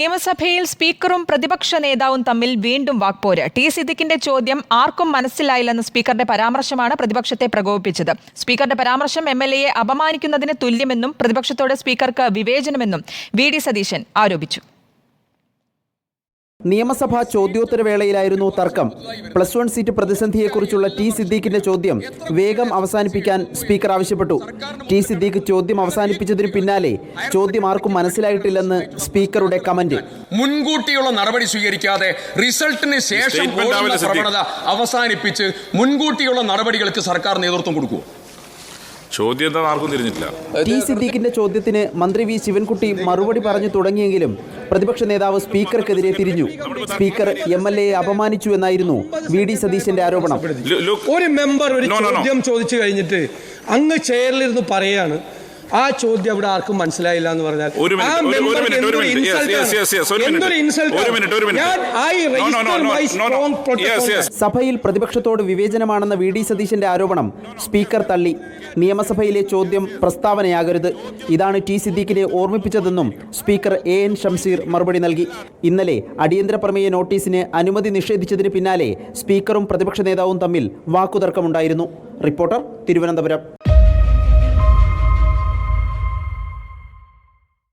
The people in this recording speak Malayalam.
നിയമസഭയിൽ സ്പീക്കറും പ്രതിപക്ഷ നേതാവും തമ്മിൽ വീണ്ടും വാക്പോര്. ടി സിദ്ദിഖിന്റെ ചോദ്യം ആർക്കും മനസ്സിലായില്ലെന്ന സ്പീക്കറുടെ പരാമർശമാണ് പ്രതിപക്ഷത്തെ പ്രകോപിപ്പിച്ചത്. സ്പീക്കറുടെ പരാമർശം എം എൽ എയെ അപമാനിക്കുന്നതിന് തുല്യമെന്നും പ്രതിപക്ഷത്തോട് സ്പീക്കർക്ക് വിവേചനമെന്നും വി ഡി സതീശൻ ആരോപിച്ചു. നിയമസഭാ ചോദ്യോത്തര വേളയിലായിരുന്നു തർക്കം. പ്ലസ് വൺ സീറ്റ് പ്രതിസന്ധിയെക്കുറിച്ചുള്ള ടി സിദ്ദീഖിന്റെ ചോദ്യം വേഗം അവസാനിപ്പിക്കാൻ സ്പീക്കർ ആവശ്യപ്പെട്ടു. ടി സിദ്ദീഖ് ചോദ്യം അവസാനിപ്പിച്ചതിന് പിന്നാലെ ചോദ്യം ആർക്കും മനസ്സിലായിട്ടില്ലെന്ന് സ്പീക്കറുടെ കമന്റ്. മുൻകൂട്ടിയുള്ള നടപടി സ്വീകരിക്കാതെ റിസൾട്ടിന് ശേഷം. പ്രവണത അവസാനിപ്പിച്ച് മുൻകൂട്ടിയുള്ള നടപടികൾക്ക് സർക്കാർ നേതൃത്വം കൊടുക്കുമോ ചോദ്യം ആർക്കും തിരിഞ്ഞിട്ടില്ല. ടി സിദ്ദീഖിന്റെ ചോദ്യത്തിന് മന്ത്രി വി ശിവൻകുട്ടി മറുപടി പറഞ്ഞു തുടങ്ങിയെങ്കിലും പ്രതിപക്ഷ നേതാവ് സ്പീക്കർക്കെതിരെ തിരിഞ്ഞു. സ്പീക്കർ എം എൽ എയെ അപമാനിച്ചു എന്നായിരുന്നു വി ഡി സതീശന്റെ ആരോപണം. ഒരു മെമ്പർ ഒരു. ചോദ്യം ചോദിച്ചു കഴിഞ്ഞിട്ട് അങ്ങ് ചെയറിലിരുന്ന് പറയാണ്. ആ ചോദ്യം അവിടെ ആർക്കും മനസ്സിലായില്ല എന്ന് പറഞ്ഞാൽ. സഭയിൽ പ്രതിപക്ഷത്തോട് വിവേചനമാണെന്ന വി ഡി സതീശന്റെ ആരോപണം സ്പീക്കർ തള്ളി. നിയമസഭയിലെ ചോദ്യം പ്രസ്താവനയാകരുത്. ഇതാണ് ടി സിദ്ദീഖിനെ ഓർമ്മിപ്പിച്ചതെന്നും സ്പീക്കർ എ എൻ ഷംസീർ മറുപടി നൽകി. ഇന്നലെ അടിയന്തര പ്രമേയ നോട്ടീസിന് അനുമതി നിഷേധിച്ചതിന് പിന്നാലെ സ്പീക്കറും പ്രതിപക്ഷ നേതാവും തമ്മിൽ വാക്കുതർക്കമുണ്ടായിരുന്നു. റിപ്പോർട്ടർ തിരുവനന്തപുരം.